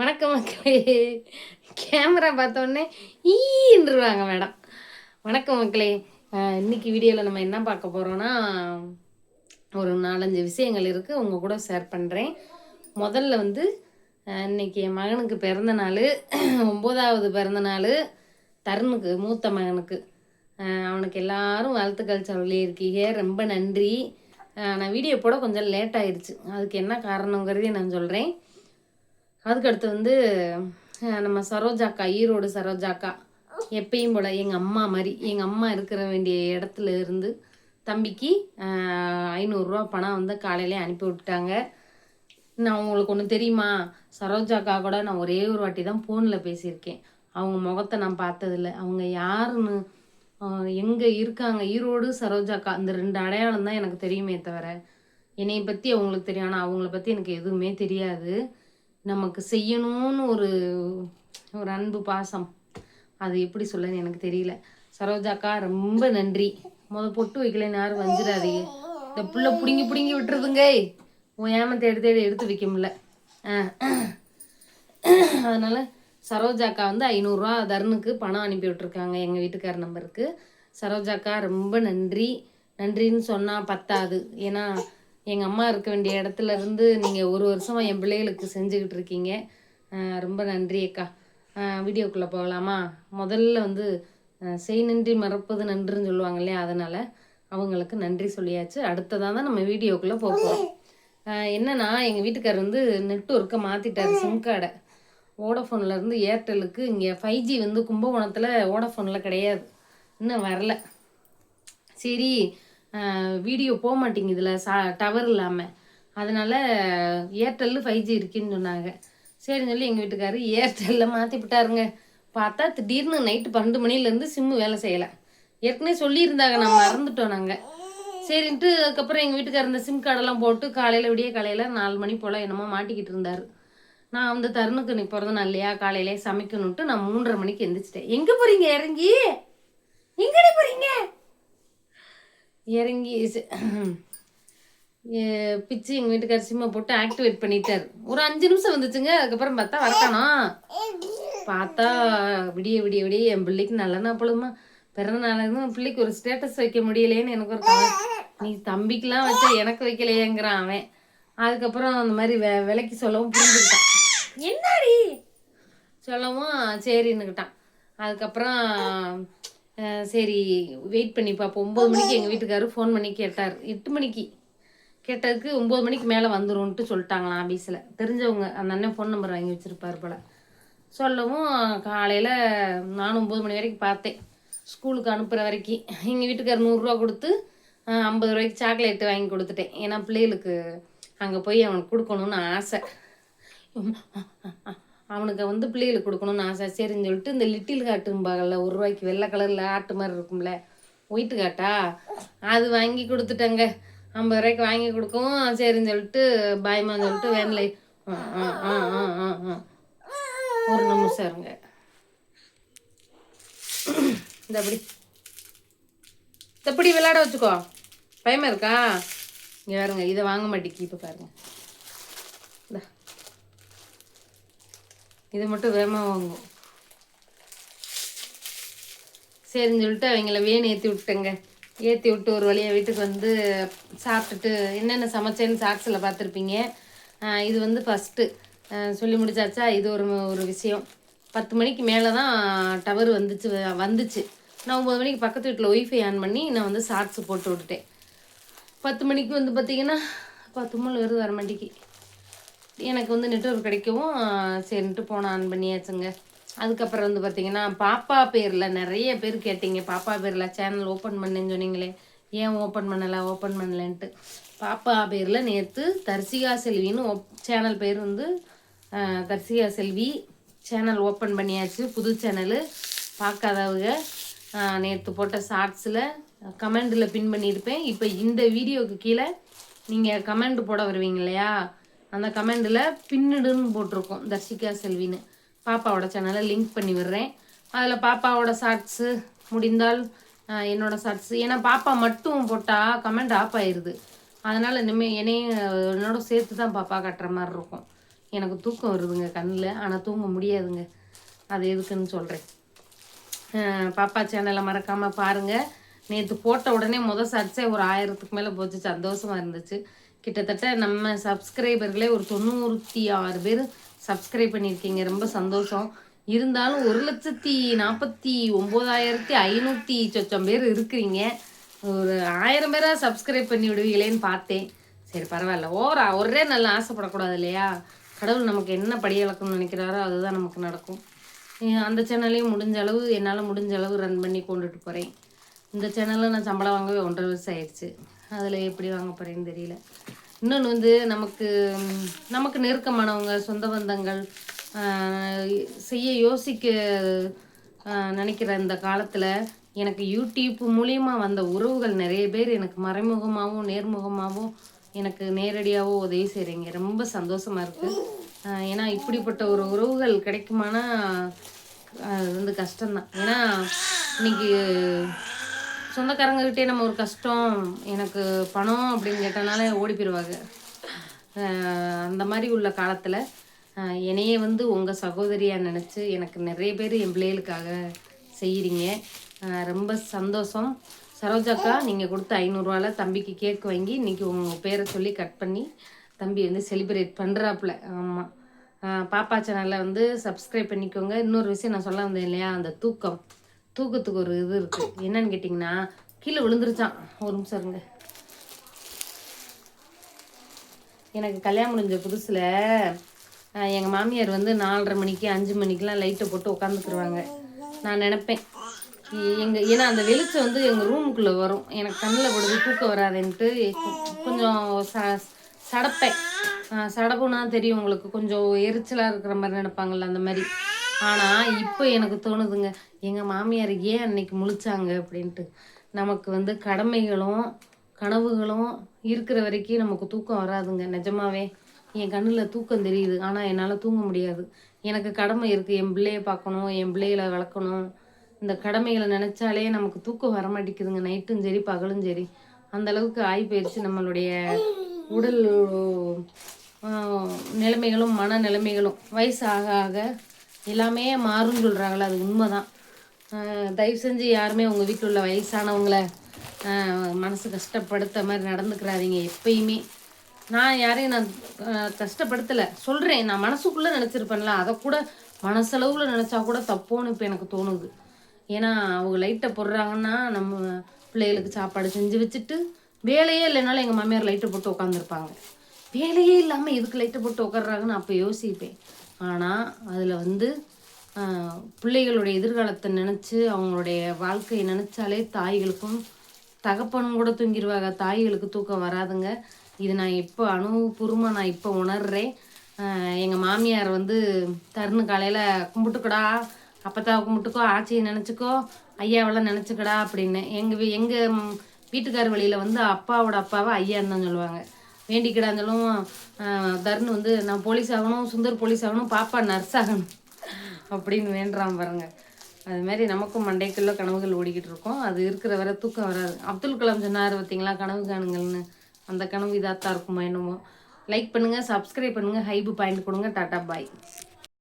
வணக்கம் மக்களே. கேமரா பார்த்தோன்னே ஈன்றுவாங்க மேடம். வணக்கம் மக்களே. இன்னைக்கு வீடியோவில் நம்ம என்ன பார்க்க போகிறோன்னா ஒரு நாலஞ்சு விஷயங்கள் இருக்குது உங்கள் கூட ஷேர் பண்ணுறேன் முதல்ல வந்து இன்றைக்கி இன்னைக்கு என் மகனுக்கு பிறந்த நாள். ஒம்போதாவது பிறந்த நாள். தருணுக்கு மூத்த மகனுக்கு. அவனுக்கு எல்லாரும் வாழ்த்துக்கள் சொல்லியிருக்கீங்க. ரொம்ப நன்றி. நான் வீடியோ போட கொஞ்சம் லேட் ஆயிடுச்சு. அதுக்கு என்ன காரணங்கிறதையும் நான் சொல்கிறேன் அதுக்கடுத்து வந்து அஹ், நம்ம சரோஜாக்கா ஈரோடு சரோஜாக்கா எப்பயும் போல எங்கள் அம்மா மாதிரி எங்கள் அம்மா இருக்கிற வேண்டிய இடத்துல இருந்து தம்பிக்கு ஐநூறுரூவா பணம் வந்து காலையிலே அனுப்பி விட்டுட்டாங்க. நான் உங்களுக்கு ஒன்று தெரியுமா? சரோஜாக்கா கூட நான் ஒரே ஒரு வாட்டி தான் ஃபோனில் பேசியிருக்கேன். அவங்க முகத்தை நான் பார்த்ததில்ல. அவங்க யாருன்னு எங்கே இருக்காங்க? ஈரோடு சரோஜாக்கா இந்த ரெண்டு அடையாளம் தான் எனக்கு தெரியுமே தவிர என்னைய பற்றி அவங்களுக்கு தெரியும். ஆனால் அவங்கள பற்றி எனக்கு எதுவுமே தெரியாது. நமக்கு செய்யணும்னு ஒரு ஒரு அன்பு பாசம். அது எப்படி சொல்லன்னு எனக்கு தெரியல. சரோஜாக்கா ரொம்ப நன்றி. முத பொட்டு வைக்கலன்னு யாரும் வஞ்சிடாதீங்க இந்த புள்ள பிடுங்கி பிடுங்கி விட்டுருதுங்க. உன் ஏம தேடி தேடி எடுத்து வைக்க முடியல. அதனால சரோஜாக்கா வந்து ஐநூறுரூவா தருணுக்கு பணம் அனுப்பி விட்டுருக்காங்க எங்கள் வீட்டுக்கார் நம்பருக்கு. சரோஜாக்கா ரொம்ப நன்றி. நன்றின்னு சொன்னால் பத்தாது. ஏன்னா எங்கள் அம்மா இருக்க வேண்டிய இடத்துல இருந்து நீங்கள் ஒரு வருஷமாக என் பிள்ளைகளுக்கு செஞ்சுக்கிட்டு இருக்கீங்க. ரொம்ப நன்றி அக்கா. வீடியோக்குள்ளே போகலாமா? முதல்ல வந்து செய் நன்றி மறப்பது நன்றுன்னு சொல்லுவாங்க இல்லையா? அதனால் அவங்களுக்கு நன்றி சொல்லியாச்சு. அடுத்ததாக தான் நம்ம வீடியோக்குள்ளே போகிறோம் என்னன்னா எங்கள் வீட்டுக்கார் வந்து நெட்ஒர்க்கை மாற்றிட்டார் சிம் கார்டை. வோடஃபோனில் இருந்து ஏர்டெலுக்கு இங்கே ஃபைவ் ஜி வந்து கும்பகோணத்தில் ஓடஃபோனில் கிடையாது. இன்னும் வரல. சரி வீடியோ போக மாட்டேங்குதுல சா டவர் இல்லாமல் அதனால் ஏர்டெல்லு ஃபைவ் ஜி இருக்குன்னு சொன்னாங்க. சரின்னு சொல்லி எங்கள் வீட்டுக்காரு ஏர்டெல்லில் மாற்றி விட்டாருங்க. பார்த்தா திடீர்னு நைட்டு பன்னெண்டு மணிலேருந்து சிம்மு வேலை செய்யலை. ஏற்கனவே சொல்லியிருந்தாங்க நான் மறந்துட்டோம் நாங்கள் சரின்ட்டு அதுக்கப்புறம் எங்கள் வீட்டுக்காரர் இந்த சிம் கார்டெல்லாம் போட்டு காலையில் விடிய காலையில் நாலு மணி போல் என்னமோ மாட்டிக்கிட்டு இருந்தார். நான் வந்து தருணுக்கு நீ பிறந்த நாள் இல்லையா காலையிலே சமைக்கணுன்ட்டு நான் மூன்றரை மணிக்கு எந்திரிச்சிட்டேன். எங்கே போகிறீங்க இறங்கி? எங்கடி போகிறீங்க இறங்கி பிச்சு எங்கள் வீட்டுக்கார சிம்மை போட்டு ஆக்டிவேட் பண்ணிட்டார். ஒரு அஞ்சு நிமிஷம் வந்துச்சுங்க அதுக்கப்புறம் பார்த்தா வரட்டானா? பார்த்தா விடிய விடிய விடிய என் பிள்ளைக்கு நல்ல பொழுதுமா பிறந்த நாள் என் பிள்ளைக்கு ஒரு ஸ்டேட்டஸ் வைக்க முடியலையேன்னு எனக்கு ஒரு. நீ தம்பிக்கெலாம் வச்சா எனக்கு வைக்கலையேங்கிறான் அவன். அதுக்கப்புறம் அந்த மாதிரி வெ விலைக்கு சொல்லவும் புரிஞ்சுக்கிட்டான். என்னடி? சொல்லவும் சரின்னுக்கிட்டான். அதுக்கப்புறம் சரி வெயிட் பண்ணி பார்ப்போம் ஒம்பது மணிக்கு எங்கள் வீட்டுக்காரர் ஃபோன் பண்ணி கேட்டார். எட்டு மணிக்கு. கேட்டதுக்கு ஒம்பது மணிக்கு மேலே வந்துரும்ன்ட்டு சொல்லிட்டாங்களாம் ஆஃபீஸில் தெரிஞ்சவங்க அந்த அண்ணன் ஃபோன் நம்பர் வாங்கி வச்சுருப்பார் போல். சொல்லவும் காலையில் நானும் ஒம்பது மணி வரைக்கும் பார்த்தேன். ஸ்கூலுக்கு அனுப்புகிற வரைக்கும். எங்கள் வீட்டுக்காரர் நூறுரூவா கொடுத்து ஐம்பது ரூபாய்க்கு சாக்லேட்டு வாங்கி கொடுத்துட்டேன். ஏன்னா பிள்ளைகளுக்கு அங்கே போய் அவனுக்கு கொடுக்கணும்னு ஆசை. அவனுக்கு வந்து பிள்ளைகளுக்கு கொடுக்கணும்னு ஆசை. சரின்னு சொல்லிட்டு இந்த லிட்டில் காட்டும்பாங்கல்ல ஒரு ரூபாய்க்கு வெள்ளை கலரில் ஆட்டு மாதிரி இருக்கும்ல ஒயிட்டு காட்டா அது வாங்கி கொடுத்துட்டேங்க. ஐம்பது ரூபாய்க்கு வாங்கி கொடுக்கவும் சரின்னு சொல்லிட்டு பாய்மான்னு சொல்லிட்டு வேனில் ஆ ஆ ஆ ஆ ஆ ஒரு நிமிஷம் இருங்க. இந்த அப்படி தப்படி விளையாட வச்சுக்கோ. பயமா இருக்கா? இங்கே பாருங்க இதை வாங்க மாட்டேங்கி இப்போ பாருங்கள் இது மட்டும் வேகமாக வாங்கும் சரின்னு சொல்லிட்டு அவங்கள வேன் ஏற்றி விட்டேங்க ஏற்றி விட்டு ஒரு வழியாக வீட்டுக்கு வந்து சாப்பிட்டுட்டு என்னென்ன சமைச்சேன்னு சாக்ஸில் பார்த்துருப்பீங்க. இது வந்து ஃபஸ்ட்டு சொல்லி முடிச்சாச்சா? இது ஒரு ஒரு விஷயம். பத்து மணிக்கு மேலே தான் டவர் வந்துச்சு வந்துச்சு. நான் ஒம்பது மணிக்கு பக்கத்து வீட்டில் ஒய்ஃபை ஆன் பண்ணி நான் வந்து ஷார்ட்ஸ் போட்டு விட்டுட்டேன். பத்து மணிக்கு வந்து பார்த்திங்கன்னா பத்து மூணு வருது வர மாட்டேங்கி எனக்கு வந்து நெட்ஒர்க் கிடைக்கவும் சரின்ட்டு போன ஆன் பண்ணியாச்சுங்க அதுக்கப்புறம் வந்து பார்த்தீங்கன்னா பாப்பா பேரில் நிறைய பேர் கேட்டீங்க. பாப்பா பேரில் சேனல் ஓப்பன் பண்ணேன்னு சொன்னீங்களே. ஏன் ஓப்பன் பண்ணலை ஓப்பன் பண்ணலன்ட்டு. பாப்பா பேரில் நேற்று தர்சிகா செல்வின்னு ஓப் சேனல் பேர் வந்து தர்சிகா செல்வி சேனல் ஓப்பன் பண்ணியாச்சு. புது சேனலு பார்க்காதவங்க நேற்று போட்ட ஷார்ட்ஸில் கமெண்டில் பின் பண்ணியிருப்பேன். இப்போ இந்த வீடியோவுக்கு கீழே நீங்கள் கமெண்ட் போட வருவீங்க இல்லையா? அந்த கமெண்டில் பின்னுடுன்னு போட்டிருக்கோம் தர்ஷிகா செல்வின்னு. பாப்பாவோட சேனலை லிங்க் பண்ணி விடுறேன். அதில் பாப்பாவோட ஷார்ட்ஸு முடிந்தால் என்னோடய என்னோட ஷார்ட்ஸு ஏன்னா பாப்பா மட்டும் போட்டால் கமெண்ட் ஆஃப் ஆயிடுது அதனால் இனிமேல் என்னையும் என்னோட சேர்த்து தான் பாப்பா கட்டுற மாதிரி இருக்கும். எனக்கு தூக்கம் வருதுங்க கண்ணில். ஆனால் தூங்க முடியாதுங்க. அது எதுக்குன்னு சொல்கிறேன் பாப்பா சேனலை மறக்காமல் பாருங்கள் நேற்று போட்ட உடனே முதல் சர்ச்சை ஒரு ஆயிரத்துக்கு மேலே போச்சு. சந்தோஷமாக இருந்துச்சு. கிட்டத்தட்ட நம்ம சப்ஸ்கிரைபர்களே ஒரு தொண்ணூற்றி ஆறு பேர் சப்ஸ்கிரைப் பண்ணியிருக்கீங்க. ரொம்ப சந்தோஷம். இருந்தாலும் ஒரு லட்சத்தி நாற்பத்தி ஒம்போதாயிரத்தி ஐநூற்றி சொச்சம் பேர் இருக்கிறீங்க. ஒரு ஆயிரம் பேராக சப்ஸ்கிரைப் பண்ணி விடுவீங்களேன்னு பார்த்தேன். சரி பரவாயில்ல. ஓரா ஒரே நல்லா ஆசைப்படக்கூடாது இல்லையா? கடவுள் நமக்கு என்ன படியளக்கணும்னு நினைக்கிறாரோ அதுதான் நமக்கு நடக்கும். அந்த சேனலையும் முடிஞ்ச அளவு என்னால் முடிஞ்ச அளவு ரன் பண்ணி கொண்டுட்டு போகிறேன் இந்த சேனலில் நான் சம்பளம் வாங்கவே ஒன்றரை வருஷம் ஆயிடுச்சு. அதில் எப்படி வாங்க போகிறேன்னு தெரியல. இன்னொன்று வந்து நமக்கு நமக்கு நெருக்கமானவங்க சொந்த பந்தங்கள் செய்ய யோசிக்க நினைக்கிற இந்த காலத்தில் எனக்கு யூடியூப் மூலியமா வந்த உறவுகள் நிறைய பேர் எனக்கு மறைமுகமாகவும் நேர்முகமாகவும் எனக்கு நேரடியாகவோ உதவி செய்கிறீங்க ரொம்ப சந்தோஷமாக இருக்குது ஏன்னா இப்படிப்பட்ட ஒரு உறவுகள் கிடைக்குமானா அது வந்து கஷ்டம்தான். ஏன்னா இன்னைக்கு சொந்தக்காரங்ககிட்டே நம்ம ஒரு கஷ்டம் எனக்கு பணம் அப்படின்னு கேட்டனால ஓடி போயிடுவாங்க அந்த மாதிரி உள்ள காலத்தில் என்னையே வந்து உங்கள் சகோதரியாக நினச்சி எனக்கு நிறைய பேர் என் பிள்ளைகளுக்காக செய்கிறீங்க ரொம்ப சந்தோஷம். சரோஜாக்கா நீங்கள் கொடுத்த ஐநூறுரூவால தம்பிக்கு கேக் வாங்கி இன்னைக்கு உங்கள் பேரை சொல்லி கட் பண்ணி தம்பி வந்து செலிப்ரேட் பண்ணுறாப்புல ஆமாம் பாப்பா சேனலில் வந்து சப்ஸ்கிரைப் பண்ணிக்கோங்க. இன்னொரு விஷயம் நான் சொல்ல வந்தேன் இல்லையா? அந்த தூக்கம். தூக்கத்துக்கு ஒரு இது இருக்குது என்னன்னு கேட்டிங்கன்னா கீழே விழுந்துருச்சான். ஒரு நிமிஷம் இருங்க. எனக்கு கல்யாணம் முடிஞ்ச புதுசில் எங்கள் மாமியார் வந்து நாலரை மணிக்கு அஞ்சு மணிக்கெலாம் லைட்டை போட்டு உட்காந்துக்குருவாங்க நான் நினப்பேன். எங்கள் ஏன்னா அந்த வெளிச்சம் வந்து எங்கள் ரூமுக்குள்ளே வரும். எனக்கு கண்ணில் படுது தூக்கம் வராதுன்ட்டு கொஞ்சம் ச சடப்பேன். ஆஹ் சடப்புனா தெரியும் உங்களுக்கு. கொஞ்சம் எரிச்சலாக இருக்கிற மாதிரி நினைப்பாங்கல்ல அந்த மாதிரி. ஆனால் இப்போ எனக்கு தோணுதுங்க எங்கள் மாமியார் ஏன் அன்னைக்கு முழிச்சாங்க அப்படின்ட்டு. நமக்கு வந்து கடமைகளும் கனவுகளும் இருக்கிற வரைக்கும் நமக்கு தூக்கம் வராதுங்க. நிஜமாவே என் கண்ணில் தூக்கம் தெரியுது. ஆனால் என்னால் தூங்க முடியாது. எனக்கு கடமை இருக்குது என் பிள்ளையை பார்க்கணும் என் பிள்ளைகளை வளர்க்கணும். இந்த கடமைகளை நினச்சாலே நமக்கு தூக்கம் வர மாட்டேங்குதுங்க. நைட்டும் சரி பகலும் சரி. அந்த அளவுக்கு ஆகி போயிடுச்சு நம்மளுடைய உடல் நிலைமைகளும் மன நிலைமைகளும் வயசு ஆக ஆக எல்லாமே மாறும்னு சொல்கிறாங்களே அது உண்மைதான். தான் தயவு செஞ்சு யாருமே உங்கள் வீட்டில் உள்ள வயசானவங்களை மனசு கஷ்டப்படுத்த மாதிரி நடந்துக்கிறாதீங்க எப்பயுமே. நான் யாரையும் நான் கஷ்டப்படுத்தலை. சொல்கிறேன் நான் மனசுக்குள்ளே நினச்சிருப்பேன்ல அதை கூட மனசளவில் நினச்சா கூட தப்போன்னு இப்போ எனக்கு தோணுது. ஏன்னா அவங்க லைட்டை போடுறாங்கன்னா நம்ம பிள்ளைகளுக்கு சாப்பாடு செஞ்சு வச்சுட்டு வேலையே இல்லைனாலும் எங்கள் மாமியார் லைட்டை போட்டு உட்காந்துருப்பாங்க வேலையே இல்லாமல் எதுக்கு லைட்டை போட்டு உட்காடுறாங்கன்னு அப்போ யோசிப்பேன். ஆனால் அதில் வந்து பிள்ளைகளுடைய எதிர்காலத்தை நினச்சி அவங்களுடைய வாழ்க்கையை நினச்சாலே தாய்களுக்கும் தகப்பனும் கூட தூங்கிடுவாங்க தாய்களுக்கு தூக்கம் வராதுங்க. இது நான் இப்போ அனுபவபூர்வமாக நான் இப்போ உணர்றேன். எங்கள் மாமியார் வந்து தருணு காலையில் கும்பிட்டுக்கடா அப்பத்தா கும்பிட்டுக்கோ ஆச்சியை நினச்சிக்கோ ஐயாவெல்லாம் நினச்சிக்கடா அப்படின்னு. எங்கள் எங்கள் வீட்டுக்கார் வழியில் வந்து அப்பாவோட அப்பாவை ஐயான்னு தான் சொல்லுவாங்க. வேண்டிக்கிடாந்தாலும் தருண் வந்து நான் போலீஸ் ஆகணும் சுந்தர் போலீஸ் ஆகணும் பாப்பா நர்ஸ் ஆகணும். அப்படின்னு வேண்டாம் பாருங்க. அது மாதிரி நமக்கும் மண்டைக்குள்ள கனவுகள் ஓடிக்கிட்டு இருக்கோம். அது இருக்கிற வரை தூக்கம் வராது. அப்துல் கலாம் சொன்னார் பார்த்தீங்களா கனவு காணுங்கள்னு. அந்த கனவு இதாகத்தான் இருக்குமா என்னமோ. லைக் பண்ணுங்கள் சப்ஸ்கிரைப் பண்ணுங்கள் ஹைப் பாயிண்ட் கொடுங்க. Tata bye.